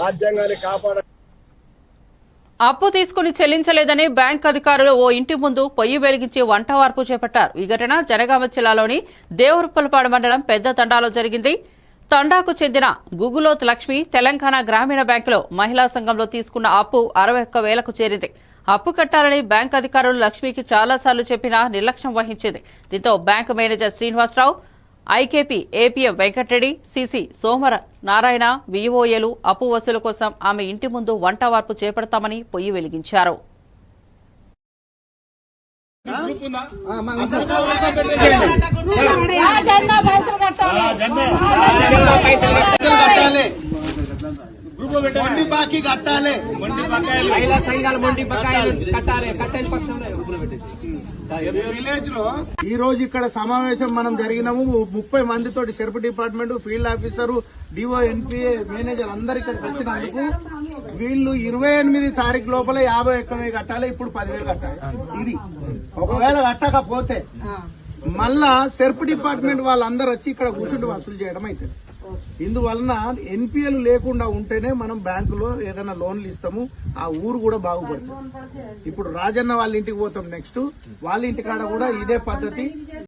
రాజ్యాంగాన్ని కాపాడ అప్పు తీసుకుని చెల్లించలేదని బ్యాంక్ అధికారులు ఓ ఇంటి ముందు పొయ్యి వెలిగించి వంట వార్పు చేపట్టారు. ఈ ఘటన జనగామ జిల్లాలోని దేవరుప్పలపాడు మండలం పెద్ద తండాలో జరిగింది. తండాకు చెందిన గుగులోత్ లక్ష్మి తెలంగాణ గ్రామీణ బ్యాంకులో మహిళా సంఘంలో తీసుకున్న అప్పు అరవై ఒక్క వేలకు చేరింది. అప్పు కట్టాలని బ్యాంక్ అధికారులు లక్ష్మికి చాలాసార్లు చెప్పినా నిర్లక్ష్యం వహించింది. దీంతో bank manager Srinivasa Rao IKP APM Venkata Reddy CC Somara Narayana వివోఏలు అప్పు వసూలు కోసం ఆమె ఇంటి ముందు వంట వార్పు చేపడతామని పొయ్యి వెలిగించారు. మొండి బాకీ కట్టాలి. మహిళా సంఘాల మొండి బకాయిలు కట్టాలి. కట్టని పక్షంలో విలేజ్లో ఈ రోజు ఇక్కడ సమావేశం మనం జరిగినాము. ముప్పై మంది తోటి SERP department field officer DO NPA manager అందరు ఇక్కడికి వచ్చినందుకు వీళ్ళు ఇరవై ఎనిమిది తారీఖు లోపల యాభై ఒక్క కట్టాలి. ఇప్పుడు పదివేలు కట్టాలి. ఇది. ఒకవేళ కట్టకపోతే మళ్ళా సెర్ప్ డిపార్ట్మెంట్ వాళ్ళందరూ వచ్చి ఇక్కడ కూర్చుంటూ వసూలు చేయడం అవుతుంది ఇందువలన ఎన్పిఎల్ లేకుండా ఉంటేనే మనం బ్యాంకులో ఏదైనా లోన్లు ఇస్తాము ఆ ఊరు కూడా బాగుపడుతుంది. ఇప్పుడు రాజన్న వాళ్ళ ఇంటికి పోతాం నెక్స్ట్ వాళ్ళ ఇంటికాడ కూడా ఇదే పద్ధతి.